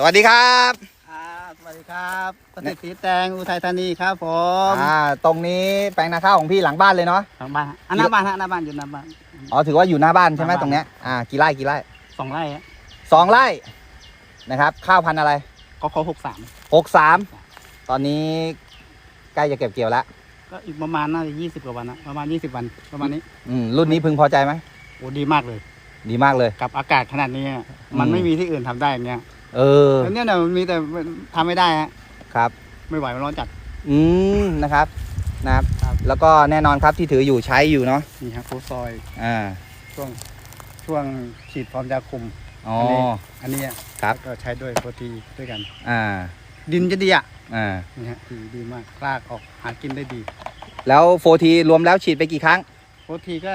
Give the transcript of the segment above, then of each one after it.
สวัสดีครับครับสวัสดีครับประสิทธิ์สีแตงอุทัยธานีครับผมอ่าตรงนี้แปลงนาข้าวของพี่หลังบ้านเลยเนาะทางบ้านฮะอันหน้าบ้านฮะหน้าบ้านอยู่หน้าบ้าน อ๋อถือว่าอยู่หน้าบ้านใช่ไหมหน้าบ้าน ตรงเนี้ยอ่ากี่ไร่กี่ไร่สองไร่ฮะสองไร่นะครับ ข้าวพันธุ์อะไรก็เขาหกสามหกสามตอนนี้ใกล้จะเก็บเกี่ยวแล้วก็อีกประมาณน่าจะยี่สิบกว่าวันนะประมาณยี่สิบวันประมาณนี้อืมรุ่นนี้พึงพอใจไหมโอ้ดีมากเลย ดีมากเลย กับอากาศขนาดนี้อะมันอืมไม่มีที่อื่นทำได้อย่างเงี้ย เออแล้วเนี่ยนะมันมีแต่ทำไม่ได้ฮะครับ ไม่ไหวมันร้อนจัด อืมนะครับนะครับ ครับ แล้วก็แน่นอนครับที่ถืออยู่ใช้อยู่เนาะนี่ฮะโคซอยอ่าช่วงช่วงฉีดพร้อมยาคุม อ๋อ อันนี้อันนี้อะครับก็ใช้ด้วยโปรตีด้วยกัน อ่าดินจะดีอะอ่านี่ฮะดีดีมากรากออกหากินได้ดีแล้วโฟทีรวมแล้วฉีดไปกี่ครั้ง โปรตีก็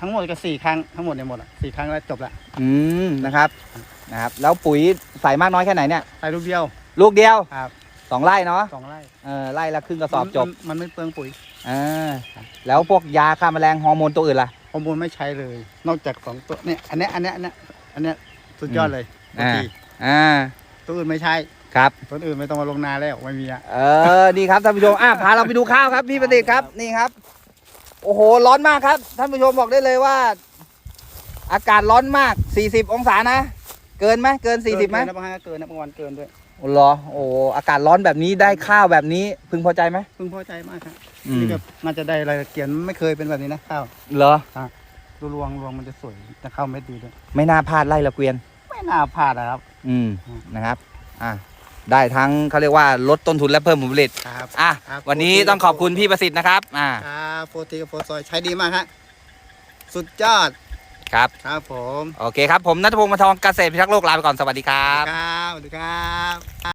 ทั้งหมดก็สี่ครั้งทั้งหมดเนี่ยหมดอะสี่ครั้งแล้วจบละ อืมนะครับนะครับ แล้วปุ๋ย ใส่มากน้อยแค่ไหนเนี่ย ใส่ลูกเดียว ลูกเดียวครับ สองไร่เนาะสองไร่เออไร่ละครึ่งกระสอบจบ มันมันไม่เปลืองปุ๋ยอ่าแล้วพวกยาฆ่าแมลงฮอร์โมนตัวอื่นล่ะฮอร์โมนไม่ใช้เลย นอกจากสองตัวเนี่ยอันเนี้ยอันเนี้ยอันเนี้ยอันเนี้ยสุดยอดเลยโปรอ่าตีอ่าตัวอื่นไม่ใช้ครับตัวอื่นไม่ต้องมาลงนาแล้วไม่มีอะเออนี่ครับท่านผู้ชมอะพาเราไปดูข้าวครับพี่ประดิษฐ์ครับนี่ครับ โอ้โหร้อนมากครับ ท่านผู้ชมบอกได้เลยว่า อากาศร้อนมาก 40 องศานะ เกินไหมเกิน40ไหมเกินนะบางครั้งก็เกินนะบางวันเกินด้วยโอ้เหรอโอ้โหอากาศร้อนแบบนี้ได้ข้าวแบบนี้พึงพอใจไหม พึงพอใจมากครับอืม นี่ก็น่าจะได้รายละเกียดไม่เคยเป็นแบบนี้นะข้าวเหรอ ดูรวงรวงมันจะสวยแต่ข้าวเม็ดดีด้วยไม่น่าพลาดไล่ละเกวียน ไม่น่าพลาดอะครับ อืมอืม นะครับ อะได้ทั้งเขาเรียกว่าลดต้นทุนและเพิ่มผลผลิต ครับ อะ ครับ วันนี้ต้องขอบคุณพี่ประสิทธิ์นะครับ อ่า ครับโปรตีกับโปรซอยใช้ดีมากฮะสุดยอด ครับ ครับผม โอเคครับ ผมนัทพงศ์มาทองเกษตรพิทักษ์โลกลาไปก่อน สวัสดีครับ ครับสวัสดีครับ